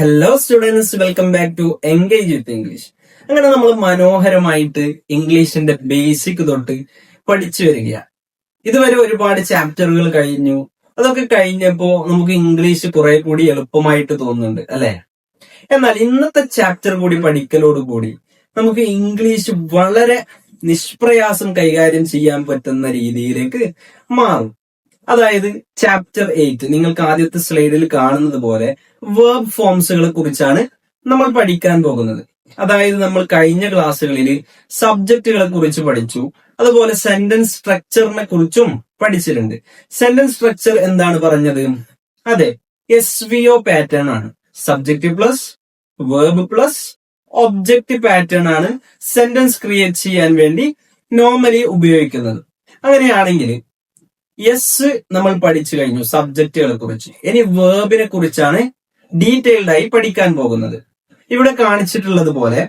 Hello students welcome back to engage with English അങ്ങനെ നമ്മൾ മനോഹരമായിട്ട് ഇംഗ്ലീഷിന്റെ ബേസിക് തൊട്ട് പഠിച്ചു വരികയാണ് ഇതുവരെ ഒരുപാട് ചാപ്റ്ററുകൾ കഴിഞ്ഞു. അതൊക്കെ കഴിഞ്ഞപ്പോ നമുക്ക് ഇംഗ്ലീഷ് കുറെ കൂടി എളുപ്പമായിട്ട് തോന്നുന്നുണ്ട് അല്ലെ? എന്നാൽ ഇന്നത്തെ ചാപ്റ്റർ കൂടി പഠിക്കലോട് കൂടി നമുക്ക് ഇംഗ്ലീഷ് വളരെ നിഷ്പ്രയാസം കൈകാര്യം ചെയ്യാൻ പറ്റുന്ന രീതിയിലേക്ക് മാറും. അതായത് ചാപ്റ്റർ എയ്റ്റ് നിങ്ങൾക്ക് ആദ്യത്തെ സ്ലൈഡിൽ കാണുന്നത് പോലെ വേർബ് ഫോംസുകളെ കുറിച്ചാണ് നമ്മൾ പഠിക്കാൻ പോകുന്നത്. അതായത് നമ്മൾ കഴിഞ്ഞ ക്ലാസ്സുകളിൽ സബ്ജക്റ്റുകളെ കുറിച്ച് പഠിച്ചു. അതുപോലെ സെന്റൻസ് സ്ട്രക്ചറിനെ കുറിച്ചും പഠിച്ചിട്ടുണ്ട്. സെന്റൻസ് സ്ട്രക്ചർ എന്താണ് പറഞ്ഞത്? അതെ എസ് വി ഒ പാറ്റേൺ ആണ്. Subject plus verb plus object pattern ആണ് സെന്റൻസ് ക്രിയേറ്റ് ചെയ്യാൻ വേണ്ടി നോർമലി ഉപയോഗിക്കുന്നത്. അങ്ങനെയാണെങ്കിൽ യെസ് നമ്മൾ പഠിച്ചു കഴിഞ്ഞു സബ്ജക്റ്റുകളെ കുറിച്ച്. ഇനി വേർബിനെ കുറിച്ചാണ് ഡീറ്റെയിൽഡ് ആയി പഠിക്കാൻ പോകുന്നത്. ഇവിടെ കാണിച്ചിട്ടുള്ളത് പോലെ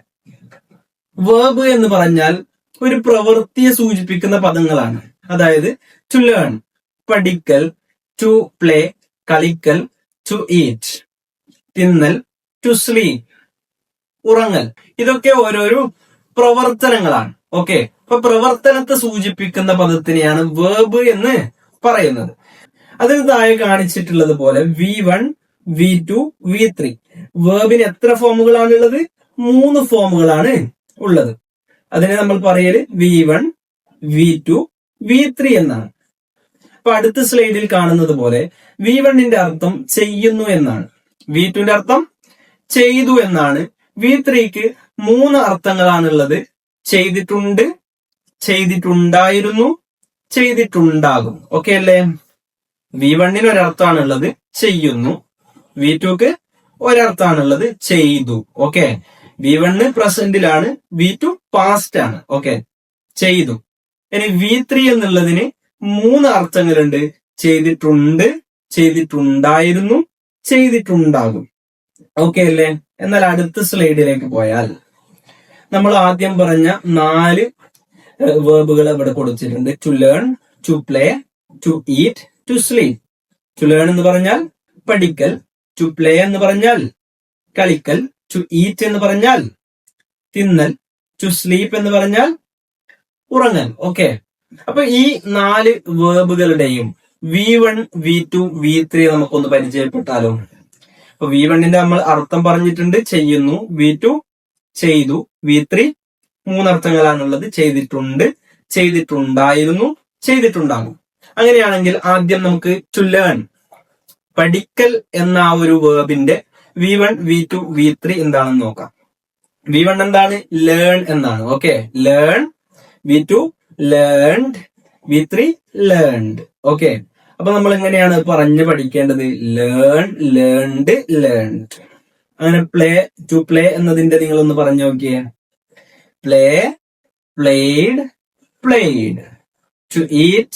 വേർബ് എന്ന് പറഞ്ഞാൽ ഒരു പ്രവൃത്തിയെ സൂചിപ്പിക്കുന്ന പദങ്ങളാണ്. അതായത് ടു ലേൺ പഠിക്കൽ ടു പ്ലേ കളിക്കൽ ടു ഈറ്റ് തിന്നൽ ടു സ്ലീ ഉറങ്ങൽ. ഇതൊക്കെ ഓരോരോ പ്രവർത്തനങ്ങളാണ്. ഓക്കെ അപ്പൊ പ്രവർത്തനത്തെ സൂചിപ്പിക്കുന്ന പദത്തിനെയാണ് വേർബ് എന്ന് പറയുന്നത്. അതിന് താഴെ കാണിച്ചിട്ടുള്ളത് പോലെ V one V two V three വേർബിന് എത്ര ഫോമുകളാണ് ഉള്ളത്? മൂന്ന് ഫോമുകളാണ് ഉള്ളത്. അതിനെ നമ്മൾ പറയൽ V one V two V three എന്നാണ്. അപ്പൊ അടുത്ത സ്ലൈഡിൽ കാണുന്നത് പോലെ വി വണ്ണിന്റെ അർത്ഥം ചെയ്യുന്നു എന്നാണ്. വി ടുവിന്റെ അർത്ഥം ചെയ്തു എന്നാണ്. വി ത്രീക്ക് മൂന്ന് അർത്ഥങ്ങളാണുള്ളത് ചെയ്തിട്ടുണ്ട് ചെയ്തിട്ടുണ്ടായിരുന്നു ചെയ്തിട്ടുണ്ടാകും. ഓക്കെ അല്ലേ? വി വണ്ണിന് ഒരർത്ഥമാണുള്ളത് ചെയ്യുന്നു. വി ടുക്ക് ഒരർത്ഥമാണുള്ളത് ചെയ്തു. ഓക്കെ വി വണ്ണ് പ്രസന്റിലാണ് വി ടു പാസ്റ്റ് ആണ്. ഓക്കെ ചെയ്തു. ഇനി വി ത്രീ എന്നുള്ളതിന് മൂന്ന് അർത്ഥങ്ങളുണ്ട്. ചെയ്തിട്ടുണ്ട് ചെയ്തിട്ടുണ്ടായിരുന്നു ചെയ്തിട്ടുണ്ടാകും. ഓക്കെ അല്ലേ? എന്നാൽ അടുത്ത സ്ലൈഡിലേക്ക് പോയാൽ നമ്മൾ ആദ്യം പറഞ്ഞ നാല് വേർബുകൾ ഇവിടെ കൊടുത്തിട്ടുണ്ട്. To learn to play to eat to sleep to learn എന്ന് പറഞ്ഞാൽ പഠിക്കൽ ടു പ്ലേ എന്ന് പറഞ്ഞാൽ കളിക്കൽ ടു ഈറ്റ് എന്ന് പറഞ്ഞാൽ തിന്നൽ ടു സ്ലീപ്പ് എന്ന് പറഞ്ഞാൽ ഉറങ്ങൽ. ഓക്കെ അപ്പൊ ഈ നാല് വേർബുകളുടെയും V one V two V three നമുക്കൊന്ന് പരിചയപ്പെട്ടാലോ? അപ്പൊ വി വണ്ണിന്റെ നമ്മൾ അർത്ഥം പറഞ്ഞിട്ടുണ്ട് ചെയ്യുന്നു വി ടു ചെയ്തു വി ത്രീ മൂന്നർത്ഥങ്ങളാണുള്ളത്. ചെയ്തിട്ടുണ്ട് ചെയ്തിട്ടുണ്ടായിരുന്നു ചെയ്തിട്ടുണ്ടാകും. അങ്ങനെയാണെങ്കിൽ ആദ്യം നമുക്ക് ടു ലേൺ പഠിക്കൽ എന്ന ആ ഒരു വേർബിന്റെ V one V two V three എന്താണെന്ന് നോക്കാം. വി വൺ എന്താണ്? ലേൺ എന്നാണ്. Okay learn V two learned V three learned okay അപ്പൊ നമ്മൾ എങ്ങനെയാണ് പറഞ്ഞു പഠിക്കേണ്ടത്? ലേൺ ലേൺഡ് ലേൺഡ് അങ്ങനെ പ്ലേ ടു പ്ലേ എന്നതിന്റെ നിങ്ങളൊന്ന് പറഞ്ഞു നോക്കിയേ. Play played, played. To eat,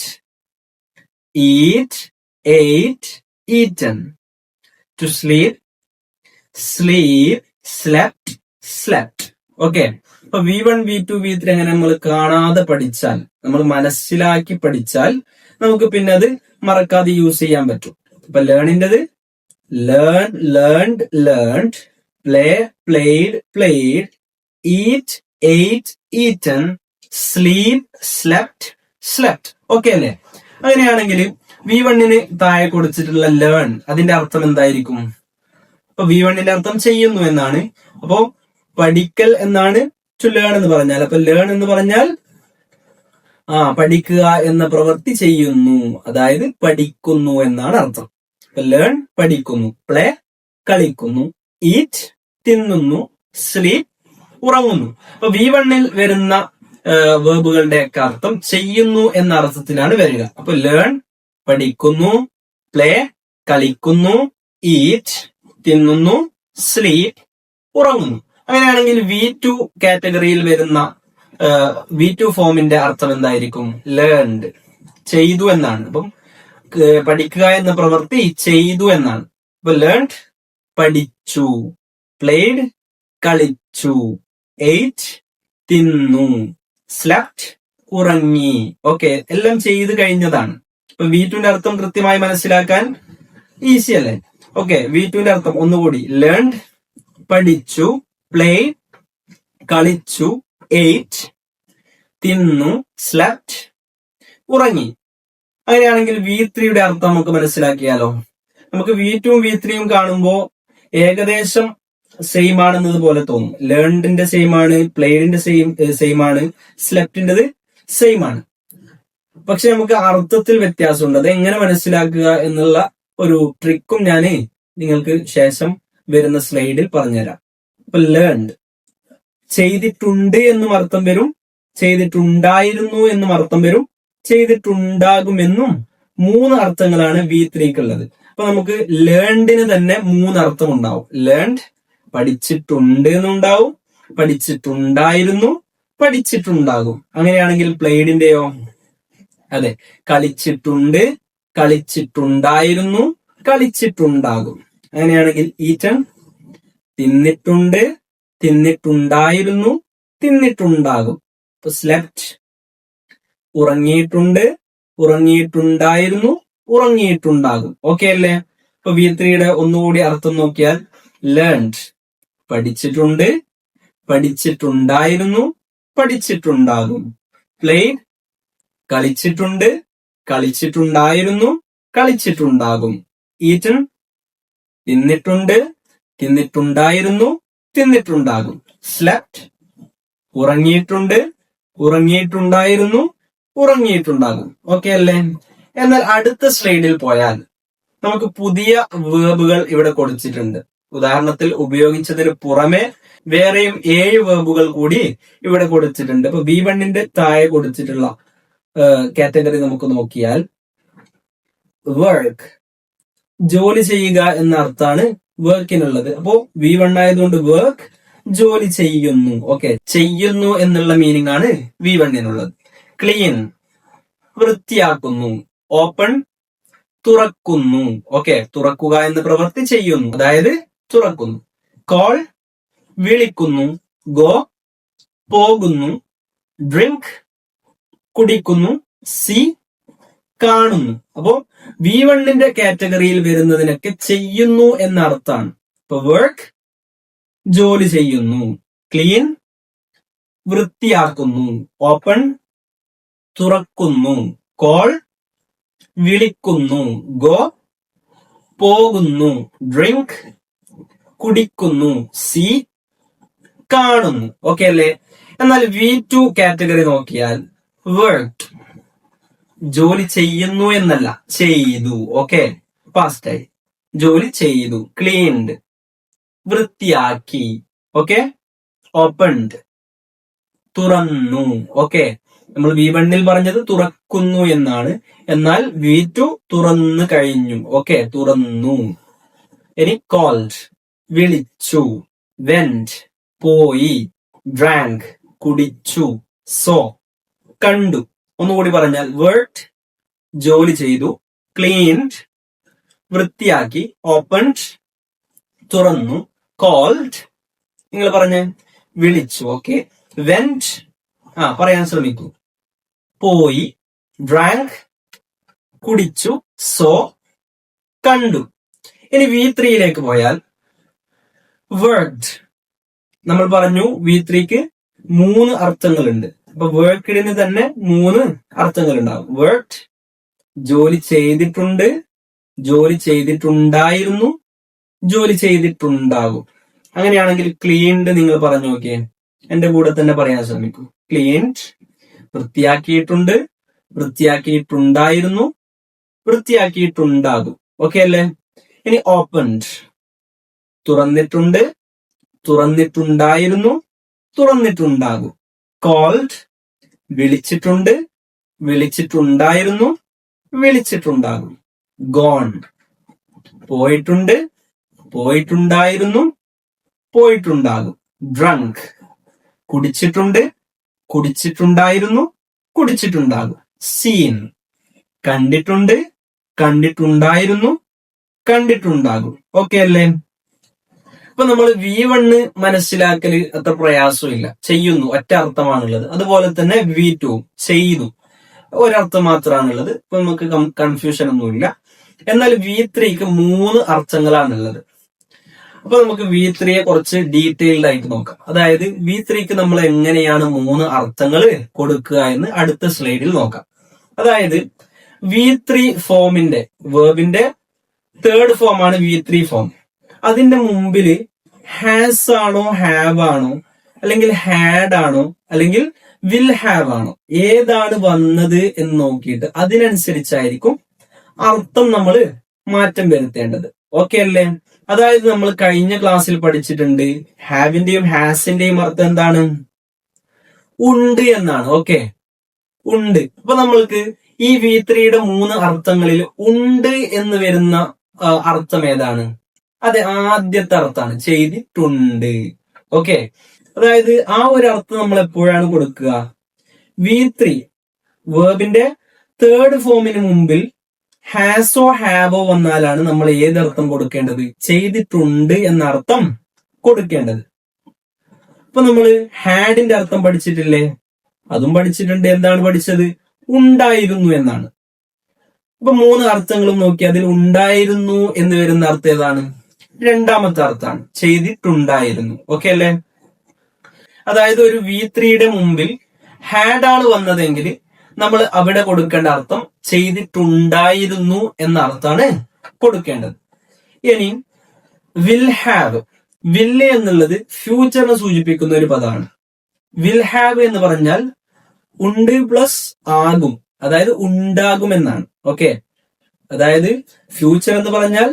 eat, ate, eaten. To sleep, sleep, slept, slept. Okay അപ്പൊ V one V two V three അങ്ങനെ നമ്മൾ കാണാതെ പഠിച്ചാൽ നമ്മൾ മനസ്സിലാക്കി പഠിച്ചാൽ നമുക്ക് പിന്നെ അത് മറക്കാതെ യൂസ് ചെയ്യാൻ പറ്റും അപ്പൊ ലേണിന്റെത് learn learned learned play played played eat ate eaten sleep slept slept okay അല്ലേ? അങ്ങനെയാണെങ്കിൽ വി വണ്ണിന് താഴെ കൊടുത്തിട്ടുള്ള ലേൺ അതിന്റെ അർത്ഥം എന്തായിരിക്കും? അപ്പൊ വി വണ്ണിന്റെ അർത്ഥം ചെയ്യുന്നു എന്നാണ്. അപ്പോ പഠിക്കൽ എന്നാണ് ടു ലേൺ എന്ന് പറഞ്ഞാൽ. അപ്പൊ ലേൺ എന്ന് പറഞ്ഞാൽ ആ പഠിക്കുക എന്ന പ്രവൃത്തി ചെയ്യുന്നു. അതായത് പഠിക്കുന്നു എന്നാണ് അർത്ഥം. അപ്പൊ ലേൺ പഠിക്കുന്നു പ്ലേ കളിക്കുന്നു ഈറ്റ് തിന്നുന്നു സ്ലീപ് ഉറങ്ങുന്നു. അപ്പൊ വി വണ്ണിൽ വരുന്ന വേർബുകളുടെ ഒക്കെ അർത്ഥം ചെയ്യുന്നു എന്ന അർത്ഥത്തിലാണ് വരിക. അപ്പൊ ലേൺ പഠിക്കുന്നു പ്ലേ കളിക്കുന്നു ഈറ്റ് തിന്നുന്നു സ്ലീപ് ഉറങ്ങുന്നു. അങ്ങനെയാണെങ്കിൽ വി ടു കാറ്റഗറിയിൽ വരുന്ന വി ടു ഫോമിന്റെ അർത്ഥം എന്തായിരിക്കും? ലേൺഡ് ചെയ്തു എന്നാണ്. അപ്പം പഠിക്കുക എന്ന പ്രവൃത്തി ചെയ്തു എന്നാണ്. അപ്പൊ ലേൺഡ് പഠിച്ചു. പ്ലേഡ് കളിച്ചു. എയ്റ്റ് തിന്നു സ്ലപ്റ്റ് ഉറങ്ങി. ഓക്കെ എല്ലാം ചെയ്ത് കഴിഞ്ഞതാണ്. ഇപ്പൊ വി ടുവിന്റെ അർത്ഥം കൃത്യമായി മനസ്സിലാക്കാൻ ഈസി അല്ലേ? ഓക്കെ വി ടുവിന്റെ അർത്ഥം ഒന്നുകൂടി. ലേൺ പഠിച്ചു പ്ലേ കളിച്ചു എയ്റ്റ് തിന്നു സ്ലപ്റ്റ് ഉറങ്ങി. അങ്ങനെയാണെങ്കിൽ വി ത്രീയുടെ അർത്ഥം നമുക്ക് മനസ്സിലാക്കിയാലോ? നമുക്ക് വി ടുവും വി ത്രീയും കാണുമ്പോൾ ഏകദേശം സെയിം ആണെന്നത് പോലെ തോന്നും. ലേൺഡിന്റെ സെയിം ആണ് പ്ലേഡിന്റെ സെയിം സെയിം ആണ് സ്ലെപ്റ്റിന്റെത് സെയിം ആണ്. പക്ഷെ നമുക്ക് അർത്ഥത്തിൽ വ്യത്യാസമുണ്ട്. അത് എങ്ങനെ മനസ്സിലാക്കുക എന്നുള്ള ഒരു ട്രിക്കും ഞാൻ നിങ്ങൾക്ക് ശേഷം വരുന്ന സ്ലൈഡിൽ പറഞ്ഞുതരാം. ഇപ്പൊ ലേൺഡ് ചെയ്തിട്ടുണ്ട് എന്നും അർത്ഥം വരും ചെയ്തിട്ടുണ്ടായിരുന്നു എന്നും അർത്ഥം വരും ചെയ്തിട്ടുണ്ടാകുമെന്നും മൂന്ന് അർത്ഥങ്ങളാണ് വി ത്രീക്കുള്ളത് അപ്പൊ നമുക്ക് ലേൺഡിന് തന്നെ മൂന്ന് അർത്ഥം ഉണ്ടാവും. ലേൺഡ് പഠിച്ചിട്ടുണ്ട് എന്നുണ്ടാവും പഠിച്ചിട്ടുണ്ടായിരുന്നു പഠിച്ചിട്ടുണ്ടാകും. അങ്ങനെയാണെങ്കിൽ പ്ലേഡിന്റെയോ? അതെ കളിച്ചിട്ടുണ്ട് കളിച്ചിട്ടുണ്ടായിരുന്നു കളിച്ചിട്ടുണ്ടാകും. അങ്ങനെയാണെങ്കിൽ ഈറ്റൺ തിന്നിട്ടുണ്ട് തിന്നിട്ടുണ്ടായിരുന്നു തിന്നിട്ടുണ്ടാകും. ഇപ്പൊ സ്ലെപ്റ്റ് ഉറങ്ങിയിട്ടുണ്ട് ഉറങ്ങിയിട്ടുണ്ടായിരുന്നു ഉറങ്ങിയിട്ടുണ്ടാകും. ഓക്കെ അല്ലേ? ഇപ്പൊ വി ത്രീയുടെ ഒന്നുകൂടി അർത്ഥം നോക്കിയാൽ ലേൺഡ് പഠിച്ചിട്ടുണ്ട് പഠിച്ചിട്ടുണ്ടായിരുന്നു പഠിച്ചിട്ടുണ്ടാകും. പ്ലേഡ് കളിച്ചിട്ടുണ്ട് കളിച്ചിട്ടുണ്ടായിരുന്നു കളിച്ചിട്ടുണ്ടാകും. ഈറ്റൺ തിന്നിട്ടുണ്ട് തിന്നിട്ടുണ്ടായിരുന്നു തിന്നിട്ടുണ്ടാകും. സ്ലെപ്റ്റ് ഉറങ്ങിയിട്ടുണ്ട് ഉറങ്ങിയിട്ടുണ്ടായിരുന്നു ഉറങ്ങിയിട്ടുണ്ടാകും. ഓക്കെ അല്ലേ? എന്നാൽ അടുത്ത സ്ലൈഡിൽ പോയാൽ നമുക്ക് പുതിയ വേർബുകൾ ഇവിടെ കൊടുത്തിട്ടുണ്ട്. ഉദാഹരണത്തിൽ ഉപയോഗിച്ചതിന് പുറമെ വേറെയും ഏഴ് വേർബുകൾ കൂടി ഇവിടെ കൊടുത്തിട്ടുണ്ട്. ഇപ്പൊ ബി വണ്ണിന്റെ താഴെ കൊടുത്തിട്ടുള്ള കാറ്റഗറി നമുക്ക് നോക്കിയാൽ വർക്ക് ജോലി ചെയ്യുക എന്ന അർത്ഥാണ് വർക്കിനുള്ളത് അപ്പോ വി വൺ ആയതുകൊണ്ട് വർക്ക് ജോലി ചെയ്യുന്നു. ഓക്കെ ചെയ്യുന്നു എന്നുള്ള മീനിങ് ആണ് വി വണ്ണിനുള്ളത് ക്ലീൻ വൃത്തിയാക്കുന്നു. ഓപ്പൺ തുറക്കുന്നു. ഓക്കെ തുറക്കുക എന്ന പ്രവൃത്തി ചെയ്യുന്നു. അതായത് തുറക്കുന്നു. കോൾ വിളിക്കുന്നു. ഗോ പോകുന്നു. ഡ്രിങ്ക് കുടിക്കുന്നു. സി കാണുന്നു. അപ്പോ വി വണ്ണിന്റെ കാറ്റഗറിയിൽ വരുന്നതിനൊക്കെ ചെയ്യുന്നു എന്ന അർത്ഥമാണ് ഇപ്പൊ വർക്ക് ജോലി ചെയ്യുന്നു. ക്ലീൻ വൃത്തിയാക്കുന്നു. ഓപ്പൺ തുറക്കുന്നു. കോൾ വിളിക്കുന്നു. ഗോ പോകുന്നു. ഡ്രിങ്ക് കുടിക്കുന്നു. സി കാണുന്നു. ഓക്കെ അല്ലേ? എന്നാൽ വി ടു കാറ്റഗറി നോക്കിയാൽ വർക്ക് ജോലി ചെയ്യുന്നു എന്നല്ല ചെയ്തു. ഓക്കെ പാസ്റ്റായി ജോലി ചെയ്തു ക്ലീൻഡ് വൃത്തിയാക്കി. ഓക്കെ ഓപ്പൺഡ് തുറന്നു. ഓക്കെ നമ്മൾ വി വണ്ണിൽ പറഞ്ഞത് തുറക്കുന്നു എന്നാണ്. എന്നാൽ വി ടു തുറന്നു കഴിഞ്ഞു. ഓക്കെ തുറന്നു. എനി കോൾഡ് വിളിച്ചു വെന്റ് പോയി ഡ്രാങ്ക് കുടിച്ചു സോ കണ്ടു. ഒന്നുകൂടി പറഞ്ഞാൽ വേർട്ട് ജോലി ചെയ്തു ക്ലീൻഡ് വൃത്തിയാക്കി ഓപ്പൺഡ് തുറന്നു കോൾഡ് നിങ്ങൾ പറഞ്ഞ വിളിച്ചു ഓക്കെ വെന്റ് ആ പറയാൻ ശ്രമിക്കൂ. പോയി ഡ്രാങ്ക് കുടിച്ചു സോ കണ്ടു. ഇനി വി ത്രീയിലേക്ക് പോയാൽ വർക്ക്ഡ് നമ്മൾ പറഞ്ഞു വി ത്രീക്ക് മൂന്ന് അർത്ഥങ്ങളുണ്ട്. അപ്പൊ വർക്കിന് തന്നെ മൂന്ന് അർത്ഥങ്ങൾ ഉണ്ടാവും വർക്ക്ഡ് ജോലി ചെയ്തിട്ടുണ്ട് ജോലി ചെയ്തിട്ടുണ്ടായിരുന്നു ജോലി ചെയ്തിട്ടുണ്ടാകും. അങ്ങനെയാണെങ്കിൽ ക്ലീൻഡ് നിങ്ങൾ പറഞ്ഞു നോക്കിയേ. എന്റെ കൂടെ തന്നെ പറയാൻ ശ്രമിക്കൂ. ക്ലീൻഡ് വൃത്തിയാക്കിയിട്ടുണ്ട് വൃത്തിയാക്കിയിട്ടുണ്ടായിരുന്നു വൃത്തിയാക്കിയിട്ടുണ്ടാകും. ഓക്കെ അല്ലേ? ഇനി ഓപ്പൺഡ് തുറന്നിട്ടുണ്ട്. തുറന്നിട്ടുണ്ടായിരുന്നു. തുറന്നിട്ടുണ്ടാകും. കോൾഡ് വിളിച്ചിട്ടുണ്ട്. വിളിച്ചിട്ടുണ്ടായിരുന്നു. വിളിച്ചിട്ടുണ്ടാകും. ഗോൺ പോയിട്ടുണ്ട്. പോയിട്ടുണ്ടായിരുന്നു. പോയിട്ടുണ്ടാകും. ഡ്രങ്ക് കുടിച്ചിട്ടുണ്ട്. കുടിച്ചിട്ടുണ്ടായിരുന്നു. കുടിച്ചിട്ടുണ്ടാകും. സീൻ കണ്ടിട്ടുണ്ട്. കണ്ടിട്ടുണ്ടായിരുന്നു. കണ്ടിട്ടുണ്ടാകും. ഓക്കെ അല്ലേ? ഇപ്പൊ നമ്മൾ വി വണ്ണ് മനസ്സിലാക്കൽ അത്ര പ്രയാസമില്ല. ചെയ്യുന്നു. ഒറ്റ അർത്ഥമാണുള്ളത്. അതുപോലെ തന്നെ വി ടു ചെയ്തു. ഒരർത്ഥം മാത്രമാണുള്ളത് ഇപ്പൊ നമുക്ക് കൺഫ്യൂഷൻ ഒന്നുമില്ല. എന്നാൽ വി ത്രീക്ക് മൂന്ന് അർത്ഥങ്ങളാണുള്ളത്. അപ്പൊ നമുക്ക് വി ത്രീയെ കുറച്ച് ഡീറ്റെയിൽഡ് ആയിട്ട് നോക്കാം. അതായത് വി ത്രീക്ക് നമ്മൾ എങ്ങനെയാണ് മൂന്ന് അർത്ഥങ്ങൾ കൊടുക്കുക എന്ന് അടുത്ത സ്ലൈഡിൽ നോക്കാം. അതായത് വി ത്രീ ഫോമിന്റെ വേർബിന്റെ തേർഡ് ഫോമാണ് വി ത്രീ ഫോം അതിന്റെ മുമ്പിൽ ഹാസ് ആണോ ഹാവ് ആണോ അല്ലെങ്കിൽ ഹാഡ് ആണോ അല്ലെങ്കിൽ വിൽ ഹാവ് ആണോ ഏതാണ് വന്നത് എന്ന് നോക്കിയിട്ട് അതിനനുസരിച്ചായിരിക്കും അർത്ഥം നമ്മൾ മാറ്റം വരുത്തേണ്ടത്. ഓക്കെ അല്ലേ? അതായത് നമ്മൾ കഴിഞ്ഞ ക്ലാസ്സിൽ പഠിച്ചിട്ടുണ്ട് ഹാവിന്റെയും ഹാസിന്റെയും അർത്ഥം എന്താണ്? ഉണ്ട് എന്നാണ്. ഓക്കെ ഉണ്ട്. അപ്പൊ നമ്മൾക്ക് ഈ വി ത്രീയുടെ മൂന്ന് അർത്ഥങ്ങളിൽ ഉണ്ട് എന്ന് വരുന്ന അർത്ഥം ഏതാണ്? അതെ ആദ്യത്തെ അർത്ഥമാണ്. ചെയ്തിട്ടുണ്ട്. ഓക്കെ അതായത് ആ ഒരു അർത്ഥം നമ്മൾ എപ്പോഴാണ് കൊടുക്കുക? വി ത്രീ വേർബിന്റെ തേർഡ് ഫോമിന് മുമ്പിൽ ഹാസോ ഹാവോ വന്നാലാണ് നമ്മൾ ഏത് അർത്ഥം കൊടുക്കേണ്ടത്? ചെയ്തിട്ടുണ്ട് എന്ന അർത്ഥം കൊടുക്കേണ്ടത്. ഇപ്പൊ നമ്മൾ ഹാഡിന്റെ അർത്ഥം പഠിച്ചിട്ടില്ലേ? അതും പഠിച്ചിട്ടുണ്ട്. എന്താണ് പഠിച്ചത്? ഉണ്ടായിരുന്നു എന്നാണ്. ഇപ്പൊ മൂന്ന് അർത്ഥങ്ങളും നോക്കി അതിൽ ഉണ്ടായിരുന്നു എന്ന് വരുന്ന അർത്ഥം ഏതാണ്? രണ്ടാമത്തെ അർത്ഥമാണ് ചെയ്തിട്ടുണ്ടായിരുന്നു. ഓക്കെ അല്ലേ? അതായത് ഒരു വി ത്രീയുടെ മുമ്പിൽ ഹാഡ് ആണ് വന്നതെങ്കിൽ നമ്മൾ അവിടെ കൊടുക്കേണ്ട അർത്ഥം ചെയ്തിട്ടുണ്ടായിരുന്നു എന്ന അർത്ഥമാണ് കൊടുക്കേണ്ടത്. ഇനി വിൽ ഹാവ് വില്ല് എന്നുള്ളത് ഫ്യൂച്ചറിനെ സൂചിപ്പിക്കുന്ന ഒരു പദമാണ്. വിൽ ഹാവ് എന്ന് പറഞ്ഞാൽ ഉണ്ട് പ്ലസ് ആകും. അതായത് ഉണ്ടാകും എന്നാണ് ഓക്കെ അതായത് ഫ്യൂച്ചർ എന്ന് പറഞ്ഞാൽ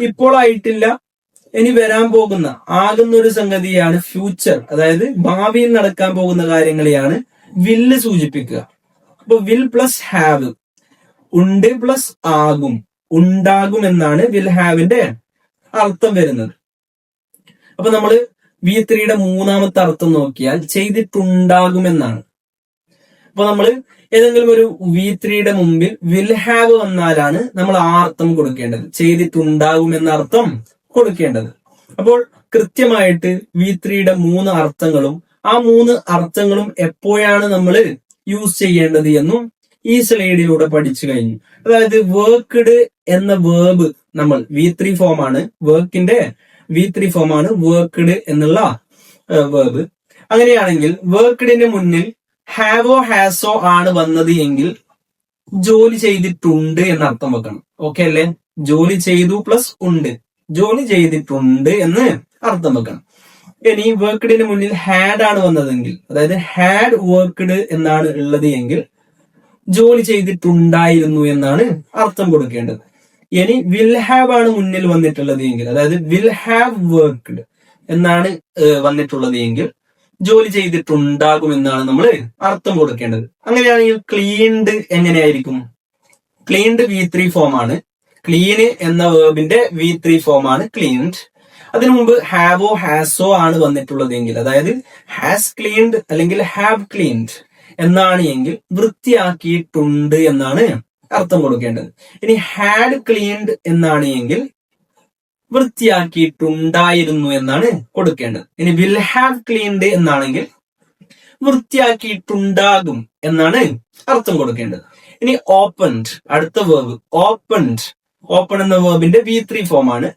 ഇപ്പോൾ ആയിട്ടില്ല. ഇനി വരാൻ പോകുന്ന ആകുന്ന ഒരു സംഗതിയാണ് ഫ്യൂച്ചർ അതായത് ഭാവിയിൽ നടക്കാൻ പോകുന്ന കാര്യങ്ങളെയാണ് വില്ല് സൂചിപ്പിക്കുക. അപ്പൊ വിൽ പ്ലസ് ഹാവ് ഉണ്ട് പ്ലസ് ആകും. ഉണ്ടാകും എന്നാണ് വിൽ ഹാവിന്റെ അർത്ഥം വരുന്നത്. അപ്പൊ നമ്മൾ വി ത്രീയുടെ മൂന്നാമത്തെ അർത്ഥം നോക്കിയാൽ ചെയ്തിട്ടുണ്ടാകുമെന്നാണ്. അപ്പൊ നമ്മൾ ഏതെങ്കിലും ഒരു വി ത്രീയുടെ മുമ്പിൽ വിൽ ഹാവ് വന്നാലാണ് നമ്മൾ ആർത്ഥം കൊടുക്കേണ്ടത്. ചെയ്തിട്ടുണ്ടാകും എന്ന അർത്ഥം കൊടുക്കേണ്ടത്. അപ്പോൾ കൃത്യമായിട്ട് വി ത്രീയുടെ മൂന്ന് അർത്ഥങ്ങളും ആ മൂന്ന് അർത്ഥങ്ങളും എപ്പോഴാണ് നമ്മൾ യൂസ് ചെയ്യേണ്ടത് എന്നും ഈ സ്ലൈഡിലൂടെ പഠിച്ചു കഴിഞ്ഞു. അതായത് വർക്ക്ഡ് എന്ന വേർബ് നമ്മൾ വി ത്രീ ആണ്. വർക്കിന്റെ വി ത്രീ ആണ് വർക്ക്ഡ് എന്നുള്ള വേർബ് അങ്ങനെയാണെങ്കിൽ വർക്ക്ഡിന്റെ മുന്നിൽ ഹാവോ ഹാസോ ആണ് വന്നത് എങ്കിൽ ജോലി ചെയ്തിട്ടുണ്ട് എന്ന് അർത്ഥം വെക്കണം. ഓക്കെ അല്ലേ? ജോലി ചെയ്തു പ്ലസ് ഉണ്ട്. ജോലി ചെയ്തിട്ടുണ്ട് എന്ന് അർത്ഥം വെക്കണം. ഇനി വർക്ക്ഡിന് മുന്നിൽ ഹാഡ് ആണ് വന്നതെങ്കിൽ അതായത് ഹാഡ് വർക്ക്ഡ് എന്നാണ് ഉള്ളത് എങ്കിൽ ജോലി ചെയ്തിട്ടുണ്ടായിരുന്നു എന്നാണ് അർത്ഥം കൊടുക്കേണ്ടത്. ഇനി വിൽ ഹാവ് ആണ് മുന്നിൽ വന്നിട്ടുള്ളത് എങ്കിൽ അതായത് വിൽ ഹാവ് വർക്ക്ഡ് എന്നാണ് വന്നിട്ടുള്ളത് എങ്കിൽ ജോലി ചെയ്തിട്ടുണ്ടാകും എന്നാണ് നമ്മൾ അർത്ഥം കൊടുക്കേണ്ടത്. അങ്ങനെയാണെങ്കിൽ ക്ലീൻഡ് എങ്ങനെയായിരിക്കും? ക്ലീൻഡ് വി ത്രീ ഫോം ആണ്. ക്ലീന് എന്ന വേർബിന്റെ വി ത്രീ ഫോം ആണ് ക്ലീൻഡ് അതിനു മുമ്പ് ഹാവോ ഹാസോ ആണ് വന്നിട്ടുള്ളതെങ്കിൽ അതായത് ഹാസ് ക്ലീൻഡ് അല്ലെങ്കിൽ ഹാവ് ക്ലീൻഡ് എന്നാണ് എങ്കിൽ വൃത്തിയാക്കിയിട്ടുണ്ട് എന്നാണ് അർത്ഥം കൊടുക്കേണ്ടത്. ഇനി ഹാഡ് ക്ലീൻഡ് എന്നാണ് എങ്കിൽ വൃത്തിയാക്കിയിട്ടുണ്ടായിരുന്നു എന്നാണ് കൊടുക്കേണ്ടത്. ഇനി വിൽ ഹാവ് ക്ലീൻഡ് എന്നാണെങ്കിൽ വൃത്തിയാക്കിയിട്ടുണ്ടാകും എന്നാണ് അർത്ഥം കൊടുക്കേണ്ടത്. ഇനി ഓപ്പൺഡ് അടുത്ത വേർബ് ഓപ്പൺഡ് ഓപ്പൺ എന്ന വേർബിന്റെ വി ത്രീ ഫോം ആണ്.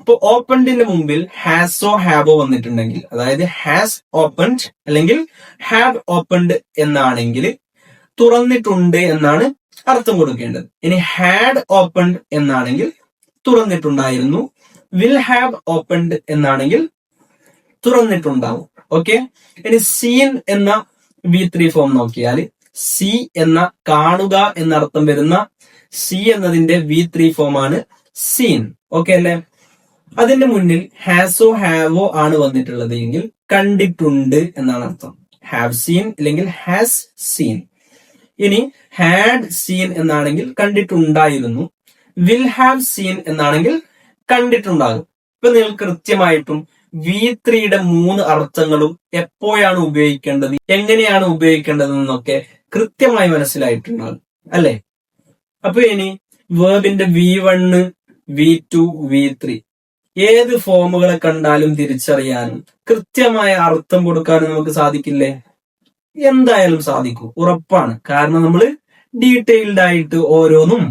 ഇപ്പൊ ഓപ്പൺഡിന്റെ മുമ്പിൽ ഹാസോ ഹാവോ വന്നിട്ടുണ്ടെങ്കിൽ അതായത് ഹാസ് ഓപ്പൺഡ് അല്ലെങ്കിൽ ഹാവ് ഓപ്പൺഡ് എന്നാണെങ്കിൽ തുറന്നിട്ടുണ്ട് എന്നാണ് അർത്ഥം കൊടുക്കേണ്ടത്. ഇനി ഹാഡ് ഓപ്പൺഡ് എന്നാണെങ്കിൽ തുറന്നിട്ടുണ്ടായിരുന്നു. വിൽ ഹാവ് ഓപ്പൺഡ് എന്നാണെങ്കിൽ തുറന്നിട്ടുണ്ടാവും. ഓക്കെ ഇനി സീൻ എന്ന വി ത്രീ ഫോം നോക്കിയാൽ സി എന്ന കാണുക എന്നർത്ഥം വരുന്ന സി എന്നതിന്റെ വി ത്രീ ഫോം ആണ് സീൻ ഓക്കെ അല്ലേ? അതിന്റെ മുന്നിൽ ഹാസോ ഹാവോ ആണ് വന്നിട്ടുള്ളത് എങ്കിൽ കണ്ടിട്ടുണ്ട് എന്നാണ് അർത്ഥം. ഹാവ് സീൻ അല്ലെങ്കിൽ ഹാസ് സീൻ ഇനി ഹാഡ് സീൻ എന്നാണെങ്കിൽ കണ്ടിട്ടുണ്ടായിരുന്നു. വിൽ ഹാവ് സീൻ എന്നാണെങ്കിൽ കണ്ടിട്ടുണ്ടാകും. ഇപ്പൊ നിങ്ങൾ കൃത്യമായിട്ടും വി ത്രീയുടെ മൂന്ന് അർത്ഥങ്ങളും എപ്പോഴാണ് ഉപയോഗിക്കേണ്ടത് എങ്ങനെയാണ് ഉപയോഗിക്കേണ്ടത് എന്നൊക്കെ കൃത്യമായി മനസ്സിലായിട്ടുണ്ടാകും അല്ലെ? അപ്പൊ ഇനി വേർബിന്റെ V one V two V three ഏത് ഫോമുകളെ കണ്ടാലും തിരിച്ചറിയാനും കൃത്യമായ അർത്ഥം കൊടുക്കാനും നമുക്ക് സാധിക്കില്ലേ? എന്തായാലും സാധിക്കും ഉറപ്പാണ്. കാരണം നമ്മൾ ഡീറ്റെയിൽഡ് ആയിട്ട് ഓരോന്നും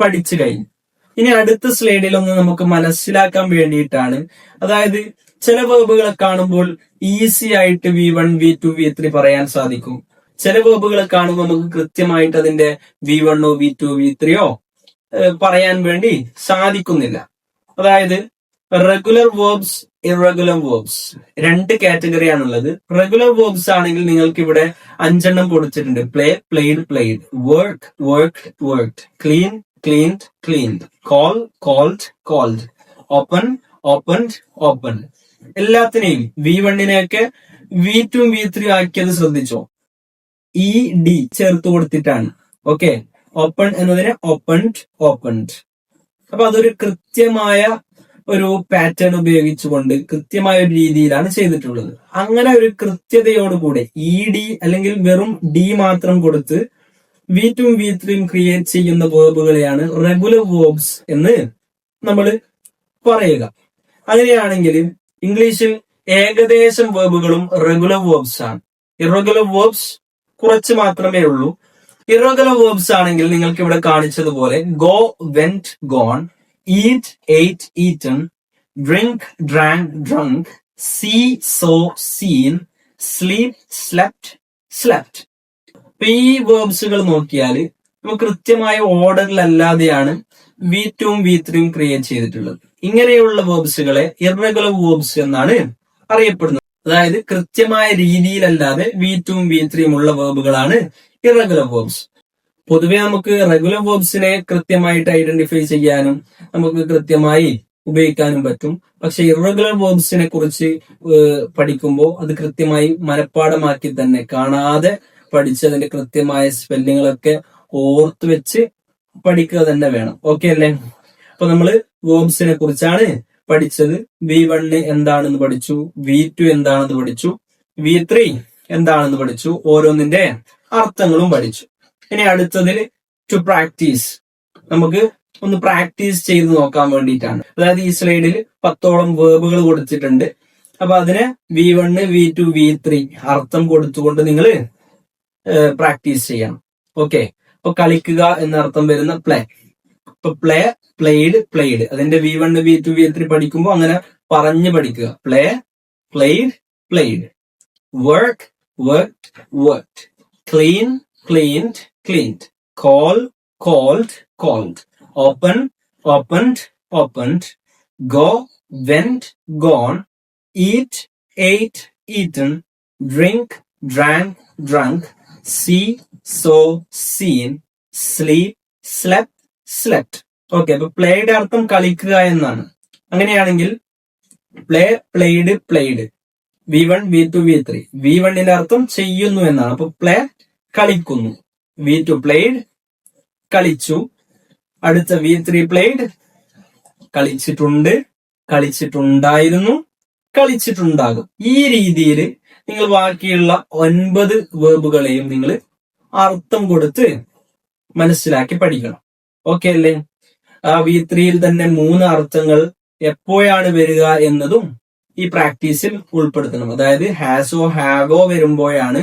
പഠിച്ചു കഴിഞ്ഞു. ഇനി അടുത്ത സ്ലൈഡിൽ ഒന്ന് നമുക്ക് മനസ്സിലാക്കാൻ വേണ്ടിയിട്ടാണ്. അതായത് ചില വേർബുകളെ കാണുമ്പോൾ ഈസി ആയിട്ട് V one V two V three പറയാൻ സാധിക്കും. ചില വേർബുകളെ കാണുമ്പോൾ നമുക്ക് കൃത്യമായിട്ട് അതിന്റെ വി വണ്ണോ വി ടു വി ത്രീയോ പറയാൻ വേണ്ടി സാധിക്കുന്നില്ല. അതായത് റെഗുലർ വേർബ്സ് ഇറഗുലർ വേർബ്സ് രണ്ട് കാറ്റഗറിയാണുള്ളത് റെഗുലർ വേർബ്സ് ആണെങ്കിൽ നിങ്ങൾക്ക് ഇവിടെ അഞ്ചെണ്ണം കൊടുത്തിട്ടുണ്ട്. Play played played work work work clean cleaned cleaned. Call called called open opened opened. എല്ലാത്തിനെയും വി വണ്ണിനെയൊക്കെ വി ടു വി ത്രീ ആക്കിയത് ശ്രദ്ധിച്ചോ? ഇ ഡി ചേർത്ത് കൊടുത്തിട്ടാണ്. ഓക്കെ ഓപ്പൺ എന്നതിനെ ഓപ്പൺഡ് ഓപ്പൺഡ് അപ്പൊ അതൊരു കൃത്യമായ ഒരു പാറ്റേൺ ഉപയോഗിച്ചുകൊണ്ട് കൃത്യമായ ഒരു രീതിയിലാണ് ചെയ്തിട്ടുള്ളത്. അങ്ങനെ ഒരു കൃത്യതയോടുകൂടെ ഇ ഡി അല്ലെങ്കിൽ വെറും ഡി മാത്രം കൊടുത്ത് വി ടും വി ത്രീയും ക്രിയേറ്റ് ചെയ്യുന്ന വേർബുകളെയാണ് റെഗുലർ വേർബ്സ് എന്ന് നമ്മൾ പറയുക. അങ്ങനെയാണെങ്കിൽ ഇംഗ്ലീഷിൽ ഏകദേശം വേർബുകളും റെഗുലർ വേർബ്സ് ആണ്. ഇറഗുലർ വേർബ്സ് കുറച്ച് മാത്രമേ ഉള്ളൂ. ഇറഗുലർ വേർബ്സ് ആണെങ്കിൽ നിങ്ങൾക്ക് ഇവിടെ കാണിച്ചതുപോലെ go went gone eat ate eaten drink drank drunk see saw seen sleep slept slept അപ്പൊ ഈ വേർബ്സുകൾ നോക്കിയാൽ നമുക്ക് കൃത്യമായ ഓർഡറിലല്ലാതെയാണ് വി ടുവും വി ത്രീയും ക്രിയേറ്റ് ചെയ്തിട്ടുള്ളത്. ഇങ്ങനെയുള്ള വേർബ്സുകളെ ഇറഗുലർ വേർബ്സ് എന്നാണ് അറിയപ്പെടുന്നത്. അതായത് കൃത്യമായ രീതിയിലല്ലാതെ വി ടുവും വി ത്രീയും ഉള്ള വേർബുകളാണ് ഇറഗുലർ വേർബ്സ് പൊതുവെ നമുക്ക് റെഗുലർ വേർബ്സിനെ കൃത്യമായിട്ട് ഐഡന്റിഫൈ ചെയ്യാനും നമുക്ക് കൃത്യമായി ഉപയോഗിക്കാനും പറ്റും. പക്ഷെ ഇറഗുലർ വേർബ്സിനെ കുറിച്ച് പഠിക്കുമ്പോൾ അത് കൃത്യമായി മനഃപ്പാടമാക്കി തന്നെ കാണാതെ പഠിച്ച് അതിന്റെ കൃത്യമായ സ്പെല്ലിങ്ങളൊക്കെ ഓർത്ത് വെച്ച് പഠിക്കുക തന്നെ വേണം. ഓക്കെ അല്ലേ? അപ്പൊ നമ്മൾ വേർബ്സിനെ കുറിച്ചാണ് പഠിച്ചത്. വി വണ് എന്താണെന്ന് പഠിച്ചു? വി ടു എന്താണെന്ന് പഠിച്ചു? വി ത്രീ എന്താണെന്ന് പഠിച്ചു? ഓരോന്നിന്റെ അർത്ഥങ്ങളും പഠിച്ചു. ഇനി അടുത്തതിൽ ടു പ്രാക്ടീസ് നമുക്ക് ഒന്ന് പ്രാക്ടീസ് ചെയ്ത് നോക്കാൻ വേണ്ടിയിട്ടാണ്. അതായത് ഈ സ്ലൈഡിൽ പത്തോളം വേർബുകൾ കൊടുത്തിട്ടുണ്ട്. അപ്പൊ അതിന് V one V two V three അർത്ഥം കൊടുത്തുകൊണ്ട് നിങ്ങൾ പ്രാക്ടീസ് ചെയ്യണം. ഓക്കെ അപ്പൊ കളിക്കുക എന്നർത്ഥം വരുന്ന പ്ലേ ഇപ്പൊ പ്ലേ പ്ലേഡ് പ്ലേഡ് അതിന്റെ V one V two V three പഠിക്കുമ്പോൾ അങ്ങനെ പറഞ്ഞു പഠിക്കുക. Play played played work work work clean cleaned cleaned call called called open opened opened go went gone eat ate eaten drink drank drunk see saw seen sleep slept, slept okay അപ്പൊ പ്ലേയുടെ അർത്ഥം കളിക്കുക എന്നാണ്. അങ്ങനെയാണെങ്കിൽ play played played V one V two V three V വണ്ണിന്റെ അർത്ഥം ചെയ്യുന്നു എന്നാണ്. അപ്പൊ പ്ലേ കളിക്കുന്നു. വി ടു പ്ലേഡ് കളിച്ചു. അടുത്ത വി ത്രീ പ്ലേഡ് കളിച്ചിട്ടുണ്ട് കളിച്ചിട്ടുണ്ടായിരുന്നു കളിച്ചിട്ടുണ്ടാകും. ഈ രീതിയിൽ നിങ്ങൾ ബാക്കിയുള്ള ഒൻപത് വേർബുകളെയും നിങ്ങൾ അർത്ഥം കൊടുത്ത് മനസ്സിലാക്കി പഠിക്കണം. ഓക്കെ അല്ലേ? ആ വി ത്രീയിൽ തന്നെ മൂന്ന് അർത്ഥങ്ങൾ എപ്പോഴാണ് വരിക എന്നതും ഈ പ്രാക്ടീസിൽ ഉൾപ്പെടുത്തണം. അതായത് ഹാസോ ഹാവോ വരുമ്പോഴാണ്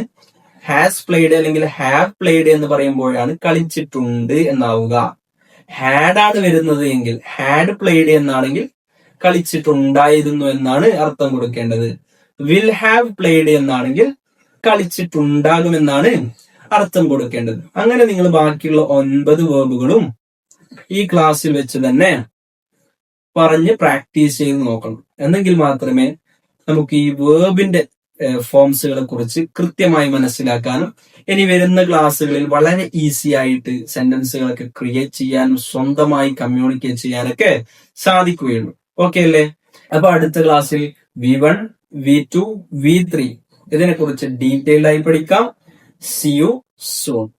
ഹാസ് പ്ലേഡ് അല്ലെങ്കിൽ ഹാവ് പ്ലേഡ് എന്ന് പറയുമ്പോഴാണ് കളിച്ചിട്ടുണ്ട് എന്നാവുക. ഹാഡ് ആണ് വരുന്നത് എങ്കിൽ ഹാഡ് പ്ലേഡ് എന്നാണെങ്കിൽ കളിച്ചിട്ടുണ്ടായിരുന്നു എന്നാണ് അർത്ഥം കൊടുക്കേണ്ടത്. വിൽ ഹാവ് പ്ലേഡ് എന്നാണെങ്കിൽ കളിച്ചിട്ടുണ്ടാകുമെന്നാണ് അർത്ഥം കൊടുക്കേണ്ടത്. അങ്ങനെ നിങ്ങൾ ബാക്കിയുള്ള ഒൻപത് വേർബുകളും ഈ ക്ലാസ്സിൽ വെച്ച് തന്നെ പറഞ്ഞ് പ്രാക്ടീസ് ചെയ്ത് നോക്കണം. എന്നെങ്കിൽ മാത്രമേ നമുക്ക് ഈ വേർബിന്റെ ഫോംസുകളെ കുറിച്ച് കൃത്യമായി മനസ്സിലാക്കാനും ഇനി വരുന്ന ക്ലാസ്സുകളിൽ വളരെ ഈസി ആയിട്ട് സെന്റൻസുകളൊക്കെ ക്രിയേറ്റ് ചെയ്യാനും സ്വന്തമായി കമ്മ്യൂണിക്കേറ്റ് ചെയ്യാനൊക്കെ സാധിക്കുകയുള്ളൂ. ഓക്കെ അല്ലേ? അപ്പൊ അടുത്ത ക്ലാസ്സിൽ V one V two V three. ഇതിനെ കുറിച്ച് ഡീറ്റെയിൽഡ് ആയി പഠിക്കാം. C you soon